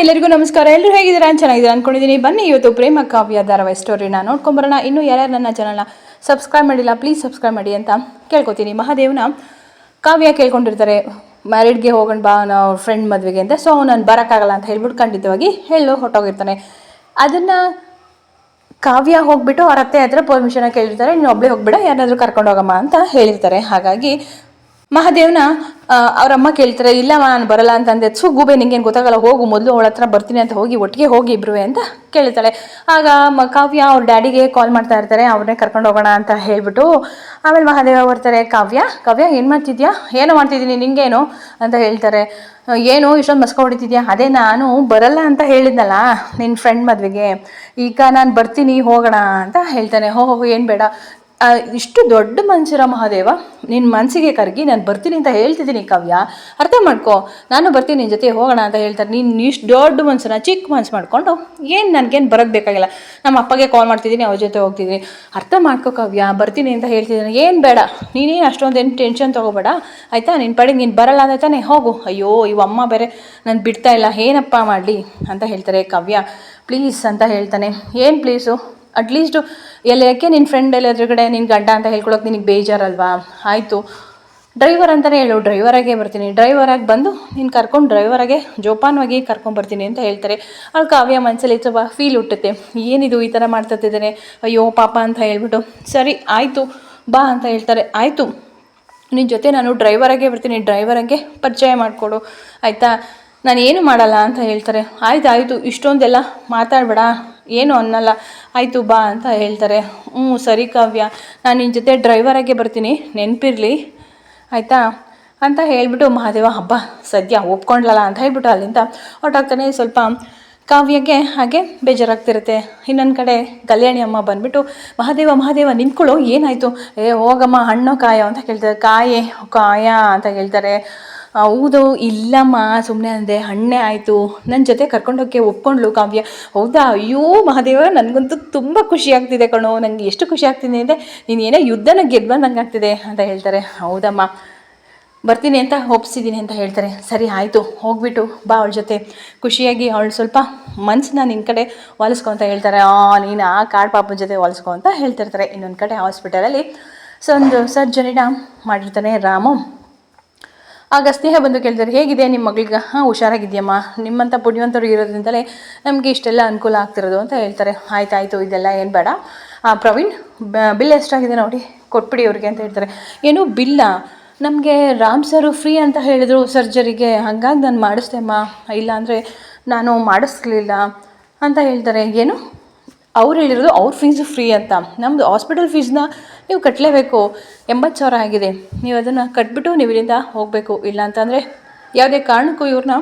ಎಲ್ಲರಿಗೂ ನಮಸ್ಕಾರ. ಎಲ್ಲರೂ ಹೇಗಿದ್ದೀರಾ ಚೆನ್ನಾಗಿದ್ದೀರಾ ಅನ್ಕೊಂಡಿದ್ದೀನಿ. ಬನ್ನಿ, ಇವತ್ತು ಪ್ರೇಮ ಕಾವ್ಯ ಧಾರಾವಾಹಿ ಸ್ಟೋರಿನ ನೋಡ್ಕೊಂಬರೋಣ. ಇನ್ನೂ ಯಾರ್ಯಾರು ನನ್ನ ಚಾನಲ್ನ ಸಬ್ಸ್ಕ್ರೈಬ್ ಮಾಡಿಲ್ಲ ಪ್ಲೀಸ್ ಸಬ್ಸ್ಕ್ರೈಬ್ ಮಾಡಿ ಅಂತ ಕೇಳ್ಕೊತೀನಿ. ಮಹಾದೇವನ ಕಾವ್ಯ ಕೇಳ್ಕೊಂಡಿರ್ತಾರೆ. ಮ್ಯಾರಿಡ್ಗೆ ಹೋಗೋಣ ಬಾ, ನಾವು ಫ್ರೆಂಡ್ ಮದುವೆಗೆ ಅಂತ. ಸೊ ನಾನು ಬರೋಕ್ಕಾಗಲ್ಲ ಅಂತ ಹೇಳ್ಬಿಟ್ಟು ಖಂಡಿತವಾಗಿ ಹೇಳು ಹೊಟ್ಟೋಗಿರ್ತಾನೆ ಅದನ್ನು ಕಾವ್ಯ ಹೋಗ್ಬಿಟ್ಟು ಅವ್ರ ಅತ್ತೆ ಹತ್ರ ಪರ್ಮಿಷನ್ ಕೇಳಿರ್ತಾರೆ. ನೀನು ಒಬ್ಬಳೇ ಹೋಗ್ಬಿಡ ಯಾರಾದರೂ ಕರ್ಕೊಂಡು ಹೋಗಮ್ಮ ಅಂತ ಹೇಳಿರ್ತಾರೆ. ಹಾಗಾಗಿ ಮಹಾದೇವ್ನ ಅವರಮ್ಮ ಕೇಳ್ತಾರೆ, ಇಲ್ಲ ನಾನು ಬರಲ್ಲ ಅಂತ ಅಂದೆ ಸು ಗೂಬೆ, ನಿಂಗೇನು ಗೊತ್ತಾಗಲ್ಲ, ಹೋಗು, ಮೊದಲು ಅವಳ ಹತ್ರ ಬರ್ತೀನಿ ಅಂತ ಹೋಗಿ ಒಟ್ಟಿಗೆ ಹೋಗಿ ಇಬ್ರು ಅಂತ ಕೇಳ್ತಾಳೆ. ಆಗ ಮ, ಕಾವ್ಯ ಅವ್ರ ಡ್ಯಾಡಿಗೆ ಕಾಲ್ ಮಾಡ್ತಾ ಇರ್ತಾರೆ ಅವ್ರನ್ನೇ ಕರ್ಕೊಂಡು ಹೋಗೋಣ ಅಂತ ಹೇಳ್ಬಿಟ್ಟು ಆಮೇಲೆ ಮಹಾದೇವ ಬರ್ತಾರೆ ಕಾವ್ಯ ಕಾವ್ಯ, ಏನು ಮಾಡ್ತಿದ್ಯಾ? ಏನೋ ಮಾಡ್ತಿದ್ದೀನಿ, ನಿಂಗೇನು? ಅಂತ ಹೇಳ್ತಾರೆ. ಏನು, ಇಷ್ಟೊಂದು ಮಸ್ಕ ಹೊಡಿತಿದ್ಯಾ? ಅದೇ ನಾನು ಬರಲ್ಲ ಅಂತ ಹೇಳಿದ್ನಲ್ಲ ನಿನ್ನ ಫ್ರೆಂಡ್ ಮದುವೆಗೆ. ಈಗ ನಾನು ಬರ್ತೀನಿ, ಹೋಗೋಣ ಅಂತ ಹೇಳ್ತಾನೆ. ಹೋ, ಏನು ಬೇಡ. ಇಷ್ಟು ದೊಡ್ಡ ಮನುಷ್ಯರ ಮಹಾದೇವ ನಿನ್ನ ಮನಸ್ಸಿಗೆ ಕರಗಿ ನಾನು ಬರ್ತೀನಿ ಅಂತ ಹೇಳ್ತಿದ್ದೀನಿ ಕಾವ್ಯ. ಅರ್ಥ ಮಾಡ್ಕೊ. ನಾನು ಬರ್ತೀನಿ ನಿನ್ನ ಜೊತೆ ಹೋಗೋಣ ಅಂತ ಹೇಳ್ತಾರೆ. ನೀನು ಇಷ್ಟು ದೊಡ್ಡ ಮನುಷ್ಯನ ಚಿಕ್ಕ ಮನ್ಸು ಮಾಡಿಕೊಂಡು ಏನು ನನಗೇನು ಬರೋದು ಬೇಕಾಗಿಲ್ಲ. ನಮ್ಮ ಅಪ್ಪಗೆ ಕಾಲ್ ಮಾಡ್ತಿದ್ದೀನಿ, ಅವ್ರ ಜೊತೆ ಹೋಗ್ತಿದ್ದೀನಿ. ಅರ್ಥ ಮಾಡ್ಕೊ ಕಾವ್ಯ, ಬರ್ತೀನಿ ಅಂತ ಹೇಳ್ತಿದ್ದೀನಿ. ಏನು ಬೇಡ, ನೀನೇನು ಅಷ್ಟೊಂದೇನು ಟೆನ್ಷನ್ ತೊಗೋಬೇಡ. ಆಯಿತಾ? ನಿನ್ನ ಪಡೆಗೆ ನೀನು ಬರಲ್ಲ ಅಂತ ತಾನೇ, ಹೋಗು. ಅಯ್ಯೋ, ಇವ ಅಮ್ಮ ಬೇರೆ ನಾನು ಬಿಡ್ತಾ ಇಲ್ಲ. ಏನಪ್ಪ ಮಾಡಲಿ ಅಂತ ಹೇಳ್ತಾರೆ ಕಾವ್ಯ. ಪ್ಲೀಸ್ ಅಂತ ಹೇಳ್ತಾನೆ. ಏನು ಪ್ಲೀಸು ಅಟ್ಲೀಸ್ಟು ಎಲ್ಲ ಯಾಕೆ ನಿನ್ನ ಫ್ರೆಂಡ್ ಎಲ್ಲ ಎದುರುಗಡೆ ನಿನ್ನ ಗಂಡ ಅಂತ ಹೇಳ್ಕೊಳಕ್ಕೆ ನಿನಗೆ ಬೇಜಾರಲ್ವಾ? ಆಯಿತು. ಡ್ರೈವರ್ ಅಂತಲೇ ಹೇಳು. ಡ್ರೈವರಾಗೆ ಬರ್ತೀನಿ. ಡ್ರೈವರಾಗಿ ಬಂದು ನೀನು ಕರ್ಕೊಂಡು ಡ್ರೈವರಾಗೆ ಜೋಪಾನವಾಗಿ ಕರ್ಕೊಂಡ್ಬರ್ತೀನಿ ಅಂತ ಹೇಳ್ತಾರೆ. ಅವ್ಳು ಕಾವ್ಯ ಮನಸ್ಸಲ್ಲಿ ಸ್ವಲ್ಪ ಫೀಲ್ ಹುಟ್ಟುತ್ತೆ. ಏನಿದು ಈ ಥರ ಮಾಡ್ತಿದ್ದಾನೆ ಅಯ್ಯೋ, ಪಾಪ ಅಂತ ಹೇಳ್ಬಿಟ್ಟು. ಸರಿ, ಆಯಿತು. ಬಾ ಅಂತ ಹೇಳ್ತಾರೆ. ಆಯಿತು. ನಿನ್ನ ಜೊತೆ ನಾನು ಡ್ರೈವರಾಗೆ ಬರ್ತೀನಿ. ಡ್ರೈವರಾಗೆ ಪರಿಚಯ ಮಾಡಿಕೊಡು. ಆಯಿತಾ? ನಾನು ಏನು ಮಾಡಲ್ಲ ಅಂತ ಹೇಳ್ತಾರೆ. ಆಯ್ತು ಆಯಿತು ಇಷ್ಟೊಂದೆಲ್ಲ ಮಾತಾಡಬೇಡ. ಏನು ಅನ್ನಲ್ಲ. ಆಯಿತು, ಬಾ ಅಂತ ಹೇಳ್ತಾರೆ. ಹ್ಞೂ ಸರಿ ಕಾವ್ಯ. ನಾನು ನಿನ್ನ ಜೊತೆ ಡ್ರೈವರಾಗೆ ಬರ್ತೀನಿ. ನೆನಪಿರಲಿ. ಆಯಿತಾ? ಅಂತ ಹೇಳಿಬಿಟ್ಟು ಮಹಾದೇವ, ಹಬ್ಬ, ಸದ್ಯ ಒಪ್ಕೊಂಡ್ಲಲ್ಲ ಅಂತ ಹೇಳ್ಬಿಟ್ಟು ಅಲ್ಲಿಂದ ಹೊರಟಾಗ್ತಾನೆ. ಸ್ವಲ್ಪ ಕಾವ್ಯಗೆ ಹಾಗೆ ಬೇಜಾರಾಗ್ತಿರುತ್ತೆ. ಇನ್ನೊಂದು ಕಡೆ ಕಲ್ಯಾಣಿ ಅಮ್ಮ ಬಂದ್ಬಿಟ್ಟು, ಮಹಾದೇವ ಮಹಾದೇವ, ನಿಂತ್ಕೊಳ್ಳೋ, ಏನಾಯಿತು? ಏ, ಹೋಗಮ್ಮ, ಹಣ್ಣು ಕಾಯೋ, ಅಂತ ಕೇಳ್ತಾರೆ. ಕಾಯೇ, ಕಾಯ, ಅಂತ ಹೇಳ್ತಾರೆ. ಹೌದು, ಇಲ್ಲಮ್ಮ ಸುಮ್ಮನೆ ಅಂದೆ ಹಣ್ಣೆ ಆಯಿತು ನನ್ನ ಜೊತೆ ಕರ್ಕೊಂಡೋಗಿ ಒಪ್ಕೊಂಡ್ಲು ಕಾವ್ಯ. ಹೌದಾ? ಅಯ್ಯೋ, ಮಹಾದೇವ, ನನಗಂತೂ ತುಂಬ ಖುಷಿ ಆಗ್ತಿದೆ ಕಣೋ ನನಗೆ ಎಷ್ಟು ಖುಷಿ ಆಗ್ತಿದೆ ಅಂದರೆ, ನೀನು ಏನೋ ಯುದ್ಧನ ಗೆದ್ದು ಬಂದಂಗೆ ಆಗ್ತಿದೆ ಅಂತ ಹೇಳ್ತಾರೆ. ಹೌದಮ್ಮ. ಬರ್ತೀನಿ ಅಂತ ಒಪ್ಸಿದ್ದೀನಿ ಅಂತ ಹೇಳ್ತಾರೆ. ಸರಿ, ಆಯಿತು ಹೋಗ್ಬಿಟ್ಟು ಬಾ ಅವಳ ಜೊತೆ. ಖುಷಿಯಾಗಿ ಅವಳು ಸ್ವಲ್ಪ ಮನಸ್ಸನ್ನ ನಿನ್ನ ಕಡೆ ಹೊಲಿಸ್ಕೊ ಅಂತ ಹೇಳ್ತಾರೆ. ಆ, ನೀನು ಆ ಕಾಡು ಪಾಪನ ಜೊತೆ ಹೊಲಿಸ್ಕೊ ಅಂತ ಹೇಳ್ತಿರ್ತಾರೆ. ಇನ್ನೊಂದು ಕಡೆ ಹಾಸ್ಪಿಟಲಲ್ಲಿ ಸೊ ಒಂದು ಸರ್ಜರಿನ ಮಾಡಿರ್ತಾನೆ ರಾಮು. ಆಗ ಸ್ನೇಹ ಬಂದು ಕೇಳ್ತಾರೆ ಹೇಗಿದೆ ನಿಮ್ಮ ಮಗಳಿಗೆ? ಹಾಂ, ಹುಷಾರಾಗಿದೆಯಮ್ಮ. ನಿಮ್ಮಂಥ ಪುಣ್ಯವಂತರು ಇರೋದ್ರಿಂದಲೇ ನಮಗೆ ಇಷ್ಟೆಲ್ಲ ಅನುಕೂಲ ಆಗ್ತಿರೋದು, ಅಂತ ಹೇಳ್ತಾರೆ. ಆಯ್ತಾಯ್ತು ಇದೆಲ್ಲ ಏನು ಬೇಡ. ಪ್ರವೀಣ್ ಬಿಲ್ ಎಷ್ಟಾಗಿದೆ ನೋಡಿ. ಕೊಟ್ಬಿಡಿ ಅವ್ರಿಗೆ, ಅಂತ ಹೇಳ್ತಾರೆ. ಏನು ಬಿಲ್ಲ? ನಮಗೆ ರಾಮ್ ಸರು ಫ್ರೀ ಅಂತ ಹೇಳಿದರು ಸರ್ಜರಿಗೆ. ಹಾಗಾಗಿ ನಾನು ಮಾಡಿಸ್ದೆ ಅಮ್ಮ ಇಲ್ಲಾಂದರೆ ನಾನು ಮಾಡಿಸ್ಲಿಲ್ಲ ಅಂತ ಹೇಳ್ತಾರೆ. ಏನು? ಅವ್ರು ಹೇಳಿರೋದು ಅವ್ರ ಫೀಸು ಫ್ರೀ ಅಂತ. ನಮ್ಮದು ಹಾಸ್ಪಿಟಲ್ ಫೀಸ್ನ ನೀವು ಕಟ್ಟಲೇಬೇಕು ಎಂಬತ್ತು ಸಾವಿರ ಆಗಿದೆ. ನೀವು ಅದನ್ನು ಕಟ್ಬಿಟ್ಟು ನೀವು ಇಲ್ಲಿಂದ ಹೋಗಬೇಕು. ಇಲ್ಲ ಅಂತಂದರೆ ಯಾವುದೇ ಕಾರಣಕ್ಕೂ ಇವ್ರನ್ನ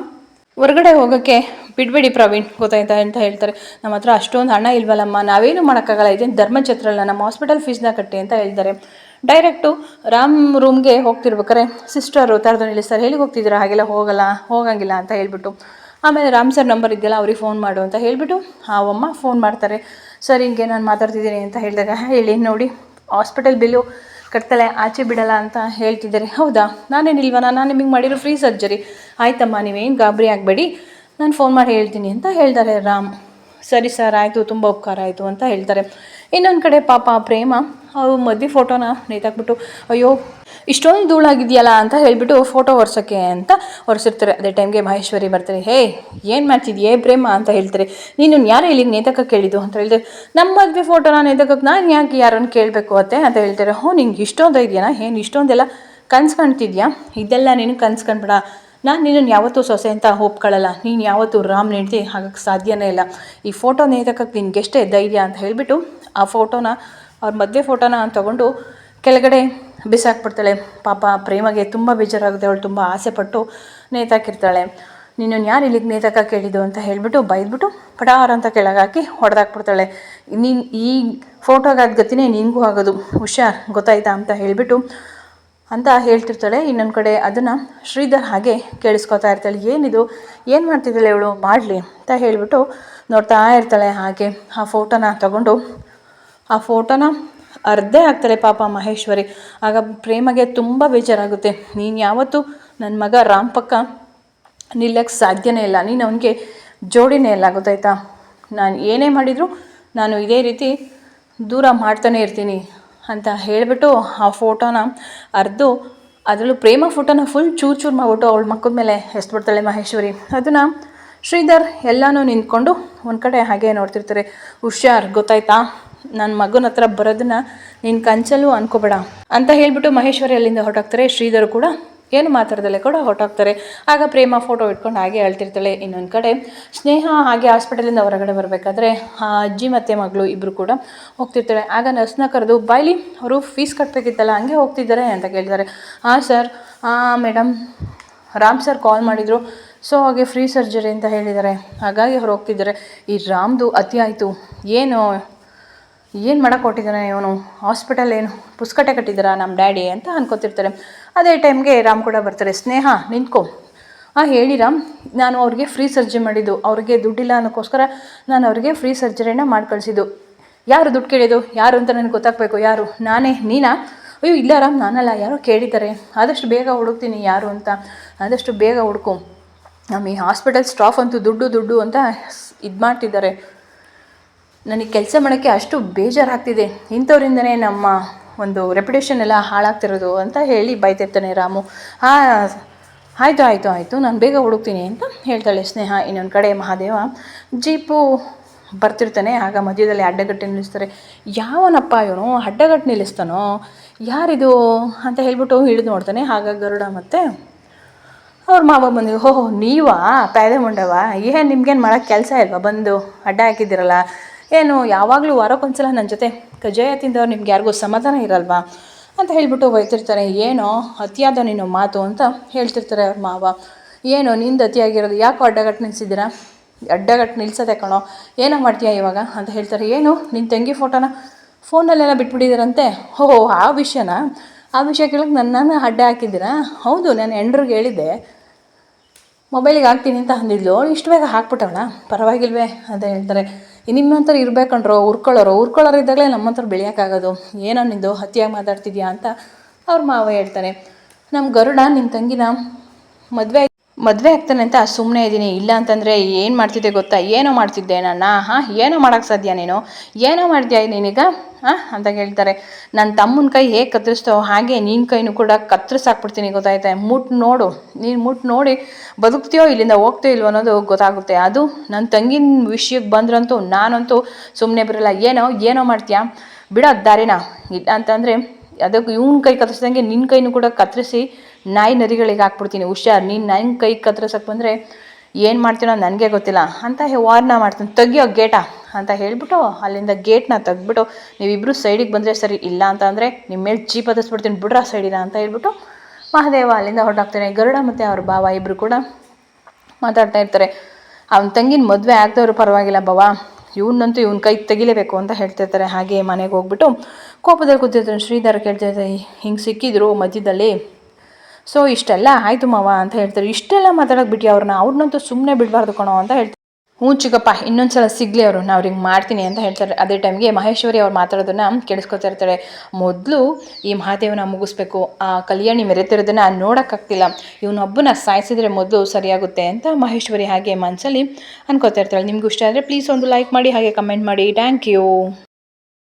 ಹೊರಗಡೆ ಹೋಗೋಕ್ಕೆ ಬಿಡಬೇಡಿ ಪ್ರವೀಣ್, ಗೊತ್ತಾಯ್ತಾ ಅಂತ ಹೇಳ್ತಾರೆ. ನಮ್ಮ ಹತ್ರ ಅಷ್ಟೊಂದು ಹಣ ಇಲ್ವಲ್ಲಮ್ಮ, ನಾವೇನು ಮಾಡೋಕ್ಕಾಗಲ್ಲ. ಇದೇನು ಧರ್ಮಛತ್ರಲ್ಲ ನಮ್ಮ ಹಾಸ್ಪಿಟಲ್ ಫೀಸ್ನ ಕಟ್ಟಿ ಅಂತ ಹೇಳ್ತಾರೆ. ಡೈರೆಕ್ಟು ರಾಮ್ ರೂಮ್ಗೆ ಹೋಗ್ತಿರ್ಬೇಕಾರೆ ಸಿಸ್ಟರು ತರದು ನಿಲ್ಲಿಸ್ತಾರೆ ಹೇಳಿ ಹೋಗ್ತಿದ್ದೀರಾ? ಹಾಗೆಲ್ಲ ಹೋಗಲ್ಲ, ಹೋಗಂಗಿಲ್ಲ ಅಂತ ಹೇಳ್ಬಿಟ್ಟು. ಆಮೇಲೆ ರಾಮ್ ಸರ್ ನಂಬರ್ ಇದೆಯಲ್ಲ, ಅವ್ರಿಗೆ ಫೋನ್ ಮಾಡು ಅಂತ ಹೇಳಿಬಿಟ್ಟು ಹಾವಮ್ಮ ಫೋನ್ ಮಾಡ್ತಾರೆ. ಸರ್, ಹಿಂಗೆ ನಾನು ಮಾತಾಡ್ತಿದ್ದೀನಿ ಅಂತ ಹೇಳಿದಾಗ, ಹೇಳಿ, ನೋಡಿ. ಹಾಸ್ಪಿಟಲ್ ಬಿಲ್ಲು ಕಟ್ತಾಳೆ ಆಚೆ ಬಿಡಲ್ಲ ಅಂತ ಹೇಳ್ತಿದ್ದಾರೆ. ಹೌದಾ? ನಾನೇನಿಲ್ವ? ನಾನು ನಿಮಗೆ ಮಾಡಿರೋ ಫ್ರೀ ಸರ್ಜರಿ ಆಯ್ತಮ್ಮ, ನೀವೇನು ಗಾಬರಿ ಆಗಬೇಡಿ. ನಾನು ಫೋನ್ ಮಾಡಿ ಹೇಳ್ತೀನಿ ಅಂತ ಹೇಳ್ತಾರೆ ರಾಮ್. ಸರಿ ಸರ್ ಆಯಿತು, ತುಂಬ ಉಪಕಾರ ಆಯಿತು ಅಂತ ಹೇಳ್ತಾರೆ. ಇನ್ನೊಂದು ಕಡೆ ಪಾಪ ಪ್ರೇಮ, ಅವ್ರು ಮದುವೆ ಫೋಟೋನ ನೇತಾಕ್ಬಿಟ್ಟು, ಅಯ್ಯೋ ಇಷ್ಟೊಂದು ಧೂಳಾಗಿದೆಯಲ್ಲ ಅಂತ ಹೇಳಿಬಿಟ್ಟು ಫೋಟೋ ಒರೆಸೋಕ್ಕೆ ಅಂತ ಒರೆಸಿರ್ತಾರೆ. ಅದೇ ಟೈಮ್ಗೆ ಮಹೇಶ್ವರಿ ಬರ್ತಾರೆ, ಹೇ, ಏನು ಮಾಡ್ತಿದ್ಯೇ ಪ್ರೇಮ? ಅಂತ ಹೇಳ್ತಾರೆ. ನೀನು ಯಾರು ಇಲ್ಲಿಗೆ ನೇತಕ್ಕೆ ಕೇಳಿದ್ದು? ಅಂತ ಹೇಳ್ತಾರೆ. ನಮ್ಮ ಮದುವೆ ಫೋಟೋನ ನೇತಕಕ್ಕೆ ನಾನು ಯಾಕೆ ಯಾರನ್ನು ಕೇಳಬೇಕು ಅತ್ತೆ? ಅಂತ ಹೇಳ್ತಾರೆ. ಹ್ಞೂ ನಿಂಗೆ ಇಷ್ಟೊಂದು ಇದೆಯಾ ಏನು ಇಷ್ಟೊಂದೆಲ್ಲ ಕನ್ಸು ಇದೆಲ್ಲ ನೀನು ಕನ್ಸು ನಾನು ನಿನ್ನನ್ನು ಯಾವತ್ತೂ ಸೊಸೆ ಅಂತ ಒಪ್ಕೊಳ್ಳಲ್ಲ ನೀನು ಯಾವತ್ತೂ ರಾಮ್ ನೆಡ್ತಿ ಹಾಗಕ್ಕೆ ಸಾಧ್ಯನೇ ಇಲ್ಲ. ಈ ಫೋಟೋ ನೇತಕಕ್ಕೆ ನಿನ್ಗೆ ಎಷ್ಟೇ ಧೈರ್ಯ ಅಂತ ಹೇಳಿಬಿಟ್ಟು ಆ ಫೋಟೋನ ಅವ್ರ ಮದುವೆ ಫೋಟೋನ ತೊಗೊಂಡು ಕೆಳಗಡೆ ಬಿಸಾಕ್ಬಿಡ್ತಾಳೆ. ಪಾಪ ಪ್ರೇಮಗೆ ತುಂಬ ಬೇಜಾರಾಗುತ್ತೆ. ಅವಳು ತುಂಬ ಆಸೆಪಟ್ಟು ನೇತಾಕಿರ್ತಾಳೆ ನೀನು ಯಾರು ಇಲ್ಲಿಗೆ ನೇತಾಕ ಕೇಳಿದ್ದು ಅಂತ ಹೇಳಿಬಿಟ್ಟು ಬೈದ್ಬಿಟ್ಟು ಪಡಾರ್ ಅಂತ ಕೆಳಗಾಕಿ ಹೊಡೆದಾಕ್ಬಿಡ್ತಾಳೆ. ನೀನು ಈ ಫೋಟೋಗಾದ ಗತಿನೇ ನಿನಗೂ ಆಗೋದು. ಹುಷಾರ್, ಗೊತ್ತಾಯ್ತಾ ಅಂತ ಹೇಳಿಬಿಟ್ಟು ಅಂತ ಹೇಳ್ತಿರ್ತಾಳೆ. ಇನ್ನೊಂದು ಕಡೆ ಅದನ್ನು ಶ್ರೀಧರ್ ಹಾಗೆ ಕೇಳಿಸ್ಕೊತಾ ಇರ್ತಾಳೆ. ಏನಿದು? ಏನು ಮಾಡ್ತಿದ್ದಾಳೆ ಇವಳು? ಮಾಡಲಿ ಅಂತ ಹೇಳಿಬಿಟ್ಟು ನೋಡ್ತಾ ಇರ್ತಾಳೆ. ಹಾಗೆ ಆ ಫೋಟೋನ ತಗೊಂಡು ಆ ಫೋಟೋನ ಅರ್ಧೇ ಆಗ್ತಾಳೆ ಪಾಪ ಮಹೇಶ್ವರಿ. ಆಗ ಪ್ರೇಮಗೆ ತುಂಬ ಬೇಜಾರಾಗುತ್ತೆ. ನೀನು ಯಾವತ್ತೂ ನನ್ನ ಮಗ ರಾಮ್ ಪಕ್ಕ ನಿಲ್ಲಕ್ಕೆ ಸಾಧ್ಯನೇ ಇಲ್ಲ. ನೀನು ಅವನಿಗೆ ಜೋಡಿನೇ ಇಲ್ಲ, ಗೊತ್ತಾಯ್ತಾ? ನಾನು ಏನೇ ಮಾಡಿದರೂ ನಾನು ಇದೇ ರೀತಿ ದೂರ ಮಾಡ್ತಾನೆ ಇರ್ತೀನಿ ಅಂತ ಹೇಳಿಬಿಟ್ಟು ಆ ಫೋಟೋನ ಅರ್ದು, ಅದರಲ್ಲೂ ಪ್ರೇಮ ಫೋಟೋನ ಫುಲ್ ಚೂರು ಚೂರು ಮಾಡಿಬಿಟ್ಟು ಅವಳ ಮಕ್ಕದ ಮೇಲೆ ಎಸ್ಬಿಡ್ತಾಳೆ ಮಹೇಶ್ವರಿ. ಅದನ್ನು ಶ್ರೀಧರ್ ಎಲ್ಲನೂ ನಿಂತ್ಕೊಂಡು ಒಂದು ಕಡೆ ಹಾಗೆ ನೋಡ್ತಿರ್ತಾರೆ. ಹುಷಾರ್, ಗೊತ್ತಾಯ್ತಾ? ನನ್ನ ಮಗನ ಹತ್ರ ಬರೋದನ್ನ ನೀನು ಕಂಚಲ್ಲೂ ಅನ್ಕೋಬೇಡ ಅಂತ ಹೇಳಿಬಿಟ್ಟು ಮಹೇಶ್ವರಿ ಅಲ್ಲಿಂದ ಹೊರಟೋಗ್ತಾರೆ. ಶ್ರೀಧರ್ ಕೂಡ ಏನು ಮಾತಾಡ್ದಲ್ಲೇ ಕೂಡ ಹೊರಟೋಗ್ತಾರೆ. ಆಗ ಪ್ರೇಮ ಫೋಟೋ ಇಟ್ಕೊಂಡು ಹಾಗೆ ಅಳ್ತಿರ್ತಾಳೆ. ಇನ್ನೊಂದು ಕಡೆ ಸ್ನೇಹ ಹಾಗೆ ಹಾಸ್ಪಿಟಲಿಂದ ಹೊರಗಡೆ ಬರಬೇಕಾದ್ರೆ ಆ ಅಜ್ಜಿ ಮತ್ತು ಮಗಳು ಇಬ್ಬರು ಕೂಡ ಹೋಗ್ತಿರ್ತಾಳೆ ಆಗ ನರ್ಸ್ನ ಕರೆದು, ಬಾಯ್ಲಿ, ಅವರು ಫೀಸ್ ಕಟ್ಟಬೇಕಿತ್ತಲ್ಲ ಹಂಗೆ ಹೋಗ್ತಿದ್ದಾರೆ ಅಂತ ಕೇಳಿದ್ದಾರೆ ಹಾಂ ಸರ್ ಹಾಂ ಮೇಡಮ್ ರಾಮ್ ಸರ್ ಕಾಲ್ ಮಾಡಿದರು. ಸೊ ಹಾಗೆ ಫ್ರೀ ಸರ್ಜರಿ ಅಂತ ಹೇಳಿದ್ದಾರೆ. ಹಾಗಾಗಿ ಅವ್ರು ಹೋಗ್ತಿದ್ದಾರೆ. ಈ ರಾಮ್ದು ಅತಿ ಆಯಿತು. ಏನು ಏನು ಮಾಡೋಕೆ ಕೊಟ್ಟಿದ್ದಾನೆ ಇವನು? ಹಾಸ್ಪಿಟಲ್ ಏನು? ಪುಸ್ಕಟೆ ಕಟ್ಟಿದ್ದೀರ ನಮ್ಮ ಡ್ಯಾಡಿ ಅಂತ ಅನ್ಕೋತಿರ್ತಾರೆ ಅದೇ ಟೈಮ್ಗೆ ರಾಮ್ ಕೂಡ ಬರ್ತಾರೆ. ಸ್ನೇಹ, ನಿಂತ್ಕೊ. ಹಾಂ ಹೇಳಿ ರಾಮ್, ನಾನು ಅವ್ರಿಗೆ ಫ್ರೀ ಸರ್ಜರಿ ಮಾಡಿದ್ದು. ಅವ್ರಿಗೆ ದುಡ್ಡಿಲ್ಲ ಅನ್ನೋಕ್ಕೋಸ್ಕರ ನಾನು ಅವ್ರಿಗೆ ಫ್ರೀ ಸರ್ಜರಿನ ಮಾಡಿ ಕಳಿಸಿದ್ದು. ಯಾರು ದುಡ್ಡು ಕೇಳಿದ್ದು? ಯಾರು ಅಂತ ನನಗೆ ಗೊತ್ತಾಗಬೇಕು. ಯಾರು? ನಾನೇ? ನೀನಾ? ಅಯ್ಯೋ, ಇಲ್ಲ ರಾಮ್, ನಾನಲ್ಲ. ಯಾರೋ ಕೇಳಿದ್ದಾರೆ. ಆದಷ್ಟು ಬೇಗ ಹುಡುಕ್ತೀನಿ. ಯಾರು ಅಂತ? ಆದಷ್ಟು ಬೇಗ ಹುಡುಕು. ನಮ್ಮ ಈ ಹಾಸ್ಪಿಟಲ್ ಸ್ಟಾಫ್ ಅಂತೂ ದುಡ್ಡು ದುಡ್ಡು ಅಂತ ಇದು ಮಾಡ್ತಿದ್ದಾರೆ. ನನಗೆ ಕೆಲಸ ಮಾಡೋಕ್ಕೆ ಅಷ್ಟು ಬೇಜಾರಾಗ್ತಿದೆ. ಇಂಥವ್ರಿಂದಲೇ ನಮ್ಮ ಒಂದು ರೆಪ್ಯುಟೇಷನ್ ಎಲ್ಲ ಹಾಳಾಗ್ತಿರೋದು ಅಂತ ಹೇಳಿ ಬೈತಿರ್ತಾನೆ ರಾಮು. ಹಾಂ ಆಯಿತು ಆಯಿತು ಆಯಿತು, ನಾನು ಬೇಗ ಹುಡುಕ್ತೀನಿ ಅಂತ ಹೇಳ್ತಾಳೆ ಸ್ನೇಹ. ಇನ್ನೊಂದು ಕಡೆ ಮಹಾದೇವ ಜೀಪು ಬರ್ತಿರ್ತಾನೆ, ಆಗ ಮಧ್ಯದಲ್ಲಿ ಅಡ್ಡಗಟ್ಟೆ ನಿಲ್ಲಿಸ್ತಾರೆ. ಯಾವನಪ್ಪ ಇವನು? ಅಡ್ಡಗಟ್ಟು ನಿಲ್ಲಿಸ್ತಾನೋ? ಯಾರಿದು ಅಂತ ಹೇಳ್ಬಿಟ್ಟು ಹಿಡಿದು ನೋಡ್ತಾನೆ. ಆಗ ಗರುಡ ಮತ್ತು, ಅವ್ರ ಮಾವ ಬಂದು ಹೋ ನೀವಾ? ಪ್ಯಾದೆ ಮುಂಡವ? ಏನು ನಿಮ್ಗೇನು ಮಾಡೋಕ್ಕೆ ಕೆಲಸ ಇಲ್ವಾ? ಬಂದು ಅಡ್ಡ ಹಾಕಿದ್ದೀರಲ್ಲ. ಏನು, ಯಾವಾಗಲೂ ವಾರಕ್ಕೊಂದ್ಸಲ ನನ್ನ ಜೊತೆ ಕಜ್ಜಾಯ ತಿಂದವ್ರು ನಿಮ್ಗೆ ಯಾರಿಗೂ ಸಮಾಧಾನ ಇರಲ್ವಾ? ಅಂತ ಹೇಳ್ಬಿಟ್ಟು ಬೈತಿರ್ತಾರೆ. ಏನೋ, ಅತಿಯಾದ ನೀನು ಮಾತು ಅಂತ ಹೇಳ್ತಿರ್ತಾರೆ ಅವ್ರ ಮಾವ. ಏನು, ನಿಂದು ಅತಿಯಾಗಿರೋದು ಯಾಕೋ ಅಡ್ಡಗಟ್ಟು ನಿಲ್ಸಿದ್ದೀರಾ? ಅಡ್ಡಗಟ್ಟು ನಿಲ್ಸೋದೆ ಕಣೋ, ಏನೋ ಮಾಡ್ತೀಯಾ ಇವಾಗ? ಅಂತ ಹೇಳ್ತಾರೆ. ಏನು ನಿನ್ನ ತಂಗಿ ಫೋಟೋನ ಫೋನಲ್ಲೆಲ್ಲ ಬಿಟ್ಬಿಟ್ಟಿದ್ದೀರಂತೆ ಹೋ ಆ ವಿಷಯನ? ಆ ವಿಷಯ ಕೇಳಕ್ಕೆ ನನ್ನನ್ನು ಅಡ್ಡ ಹಾಕಿದ್ದೀರಾ? ಹೌದು, ನಾನು ಎಂಡ್ರಿಗೆ ಹೇಳಿದ್ದೆ. ಮೊಬೈಲಿಗೆ ಹಾಕ್ತೀನಿ ಅಂತ ಅಂದಿದ್ಲು. ಇಷ್ಟು ಬೇಗ ಹಾಕ್ಬಿಟ್ಟವಳ? ಪರವಾಗಿಲ್ವೇ, ಅಂತ ಹೇಳ್ತಾರೆ. ನಿಮ್ಮ ಹತ್ರ ಇರ್ಬೇಕಂಡ್ರೋ ಉರ್ಕೊಳ್ಳೋರು ಉರ್ಕೊಳ್ಳೋರು ಇದ್ದಾಗಲೇ ನಮ್ಮ ಹತ್ರ ಬೆಳೆಯೋಕ್ಕಾಗೋದು. ಏನೋ ನಿಂದು ಹತ್ತಿಯಾಗಿ ಮಾತಾಡ್ತಿದ್ಯಾ ಅಂತ ಅವ್ರ ಮಾವ ಹೇಳ್ತಾನೆ ನಮ್ಮ ಗರುಡ ನಿನ್ನ ತಂಗಿನ ಮದುವೆ ಮದುವೆ ಆಗ್ತಾನೆ ಅಂತ ಸುಮ್ಮನೆ ಇದ್ದೀನಿ ಇಲ್ಲ ಅಂತಂದರೆ ಏನು ಮಾಡ್ತಿದ್ದೆ ಗೊತ್ತಾ? ಏನೋ ಮಾಡ್ತಿದ್ದೆ ನನ್ನ. ಹಾಂ, ಏನೋ ಮಾಡೋಕ್ಕೆ ಸಾಧ್ಯ ನೀನು? ಏನೋ ಮಾಡಿದ್ಯಾ ನೀನೀಗ ಹಾಂ, ಅಂತ ಹೇಳ್ತಾರೆ ನನ್ನ ತಮ್ಮನ ಕೈ ಹೇಗೆ ಕತ್ತರಿಸ್ತೋ ಹಾಗೆ ನಿನ್ನ ಕೈನೂ ಕೂಡ ಕತ್ತರಿಸಾಕ್ಬಿಡ್ತೀನಿ ಗೊತ್ತಾಯ್ತಾ? ಮುಟ್ಟು ನೋಡು. ನೀನು ಮುಟ್ಟು ನೋಡಿ ಬದುಕ್ತೀಯೋ ಇಲ್ಲಿಂದ ಹೋಗ್ತೀಯೋ ಇಲ್ವೋ ಅನ್ನೋದು ಗೊತ್ತಾಗುತ್ತೆ. ಅದು ನನ್ನ ತಂಗಿನ ವಿಷಯಕ್ಕೆ ಬಂದ್ರಂತೂ ನಾನಂತೂ ಸುಮ್ಮನೆ ಬರಲ್ಲ. ಏನೋ ಏನೋ ಮಾಡ್ತೀಯಾ? ಬಿಡೋ ದಾರಿನ. ಇಲ್ಲ ಅಂತಂದರೆ ಅದಕ್ಕೆ ಇವನ ಕೈ ಕತ್ತರಿಸ್ದಂಗೆ ನಿನ್ನ ಕೈನೂ ಕೂಡ ಕತ್ತರಿಸಿ ನಾಯಿ ನರಿಗಳಿಗೆ ಹಾಕ್ಬಿಡ್ತೀನಿ, ಹುಷಾರ್. ನೀನು ನನ್ನ ಕೈ ಕತ್ತರಿಸಕ್ಕೆ ಬಂದರೆ ಏನು ಮಾಡ್ತೀನೋ ನನಗೆ ಗೊತ್ತಿಲ್ಲ. ಅಂತ ವಾರ್ನ ಮಾಡ್ತೀನಿ. ತೆಗಿಯೋ ಗೇಟ ಅಂತ ಹೇಳ್ಬಿಟ್ಟು ಅಲ್ಲಿಂದ ಗೇಟ್ನ ತೆಗ್ದುಬಿಟ್ಟು ನೀವಿಬ್ಬರು ಸೈಡಿಗೆ ಬಂದರೆ ಸರಿ, ಇಲ್ಲ ಅಂತ ಅಂದರೆ ನಿಮ್ಮ ಮೇಲೆ ಚೀಪ್ ಹತ್ತಿಸ್ಬಿಡ್ತೀನಿ, ಬಿಡ್ರ ಸೈಡಿನ ಅಂತ ಹೇಳ್ಬಿಟ್ಟು ಮಹಾದೇವ ಅಲ್ಲಿಂದ ಹೊರಟಾಗ್ತಾನೆ. ಗರುಡ ಮತ್ತು ಅವ್ರ ಬಾವ ಇಬ್ಬರು ಕೂಡ ಮಾತಾಡ್ತಾ ಇರ್ತಾರೆ. ಅವನ ತಂಗಿನ ಮದುವೆ ಆಗ್ದವ್ರು ಪರವಾಗಿಲ್ಲ ಬಾವ ಇವನಂತೂ ಇವ್ನ ಕೈ ತೆಗಿಲೇಬೇಕು ಅಂತ ಹೇಳ್ತಿರ್ತಾರೆ ಹಾಗೆ ಮನೆಗೆ ಹೋಗ್ಬಿಟ್ಟು ಕೋಪದಲ್ಲಿ ಕೂತಿರ್ತಾನೆ. ಶ್ರೀಧರ ಕೇಳ್ತಿರ್ತಾರೆ ಹಿಂಗೆ ಸಿಕ್ಕಿದ್ರು ಮಧ್ಯದಲ್ಲಿ? ಸೊ ಇಷ್ಟೆಲ್ಲ ಆಯಿತು ಮಾವ ಅಂತ ಹೇಳ್ತಾರೆ. ಇಷ್ಟೆಲ್ಲ ಮಾತಾಡೋಕೆ ಬಿಟ್ಟು ಅವ್ರನ್ನ ಅವ್ರನ್ನಂತೂ ಸುಮ್ಮನೆ ಬಿಡಬಾರ್ದು ಕಣೋ ಅಂತ ಹೇಳ್ತಾರೆ. ಹ್ಞೂ ಚಿಕ್ಕಪ್ಪ, ಇನ್ನೊಂದ್ಸಲ ಸಿಗಲಿ ಅವರು ನಾವು ಅವ್ರಿಗೆ ಮಾಡ್ತೀನಿ ಅಂತ ಹೇಳ್ತಾರೆ. ಅದೇ ಟೈಮ್ಗೆ ಮಹೇಶ್ವರಿ ಅವ್ರು ಮಾತಾಡೋದನ್ನ ಕೇಳಿಸ್ಕೊತಾ ಇರ್ತಾರೆ. ಮೊದಲು ಈ ಮಹಾದೇವನ ಮುಗಿಸ್ಬೇಕು, ಆ ಕಲ್ಯಾಣಿ ಮೆರೆತಿರೋದನ್ನು ನೋಡೋಕ್ಕಾಗ್ತಿಲ್ಲ. ಇವನೊಬ್ಬನ ಸಾಯಿಸಿದ್ರೆ ಮೊದಲು ಸರಿಯಾಗುತ್ತೆ ಅಂತ ಮಹೇಶ್ವರಿ ಹಾಗೆ ಮನಸ್ಸಲ್ಲಿ ಅನ್ಕೋತಾ ಇರ್ತಾಳೆ. ನಿಮ್ಗೆ ಇಷ್ಟ ಆದರೆ ಪ್ಲೀಸ್ ಒಂದು ಲೈಕ್ ಮಾಡಿ, ಹಾಗೆ ಕಮೆಂಟ್ ಮಾಡಿ. Thank you